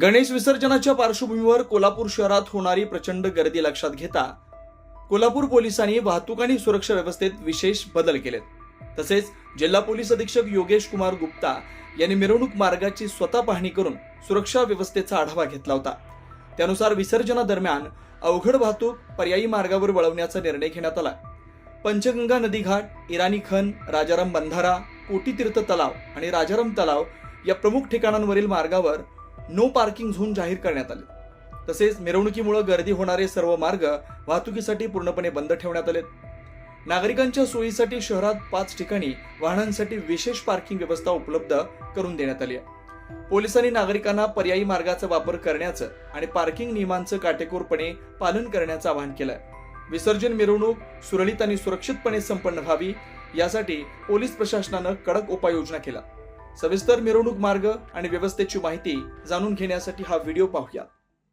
गणेश विसर्जनाच्या पार्श्वभूमीवर कोल्हापूर शहरात होणारी प्रचंड गर्दी लक्षात घेता कोल्हापूर पोलिसांनी वाहतूक आणि सुरक्षा व्यवस्थेत विशेष बदल केलेत. तसेच जिल्हा पोलीस अधीक्षक योगेश कुमार गुप्ता यांनी मिरवणूक मार्गाची स्वतः पाहणी करून सुरक्षा व्यवस्थेचा आढावा घेतला होता. त्यानुसार विसर्जनादरम्यान अवघड वाहतूक पर्यायी मार्गावर वळवण्याचा निर्णय घेण्यात आला. पंचगंगा नदी घाट इराणी खन राजाराम बंधारा कोटीतीर्थ तलाव आणि राजाराम तलाव या प्रमुख ठिकाणांवरील मार्गावर नो पार्किंग झोन जाहीर करण्यात आले. तसेच मिरवणुकीमुळे गर्दी होणारे सर्व मार्ग वाहतुकीसाठी पूर्णपणे बंद ठेवण्यात आले नागरिकांच्या सोयीसाठी शहरात पाच ठिकाणी वाहनांसाठी विशेष पार्किंग व्यवस्था उपलब्ध करून देण्यात आली आहे. पोलिसांनी नागरिकांना पर्यायी मार्गाचा वापर करण्याचं आणि पार्किंग नियमांचं काटेकोरपणे पालन करण्याचं आवाहन केलंय. विसर्जन मिरवणूक सुरळीत आणि सुरक्षितपणे संपन्न व्हावी यासाठी पोलीस प्रशासनानं कडक उपाययोजना केला सविस्तर मिरवणूक मार्ग आणि व्यवस्थेची माहिती जाणून घेण्यासाठी हा व्हिडिओ पाहूया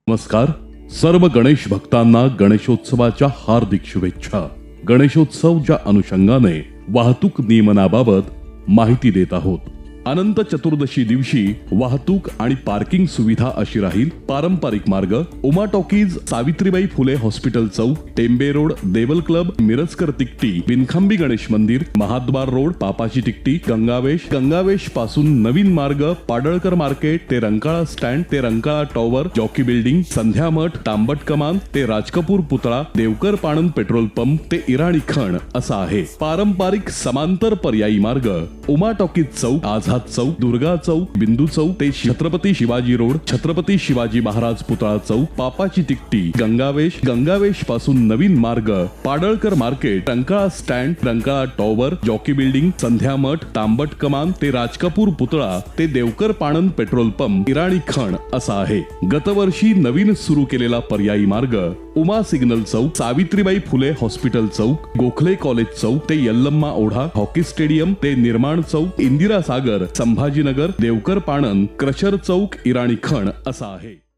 नमस्कार. सर्व गणेश भक्तांना गणेशोत्सवाच्या हार्दिक शुभेच्छा. गणेशोत्सवच्या अनुषंगाने वाहतूक नियमनाबाबत माहिती देत आहोत. अनंत चतुर्दशी दिवशी वाहतूक आणि पार्किंग सुविधा अशी राहील पारंपरिक मार्ग. उमा टॉकीज सावित्रीबाई फुले हॉस्पिटल चौक टेंबे रोड देवल क्लब मिरजकर तिकटी बिनखांबी गणेश मंदिर महाद्वार रोड पापाची तिकटी गंगावेश गंगावेशपासून नवीन मार्ग पाडळकर मार्केट ते रंकाळा स्टँड ते Rankala tower jockey building Sandhyamath Tambat Kaman ते राजकपूर पुतळा देवकर पाणंद पेट्रोल पंप ते इराणी खण असा आहे. पारंपरिक समांतर पर्यायी मार्ग. उमा टॉकीज चौक आज आझाद चौक दुर्गा चौक बिंदू चौक ते छत्रपती शिवाजी रोड छत्रपती शिवाजी महाराज पुतळा चौक पापाची तिकटी गंगावेश गंगावेशपासून नवीन मार्ग Padalkar market Rankala stand Rankala tower jockey building Sandhyamath Tambat Kaman ते राजकपूर पुतळा ते देवकर पाणंद पेट्रोल पंप इराणी खण असा आहे. गतवर्षी नवीन सुरू केलेला पर्यायी मार्ग उमा सिग्नल चौक सावित्रीबाई फुले हॉस्पिटल चौक गोखले कॉलेज चौक ते यल्लम्मा ओढा हॉकी स्टेडियम ते निर्माण चौक इंदिरा सागर संभाजीनगर देवकर पाणन क्रशर चौक इराणी खण असा आहे.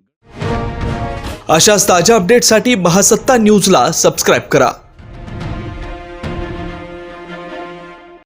अशाच ताज्या अपडेटसाठी महासत्ता न्यूजला सबस्क्राईब करा.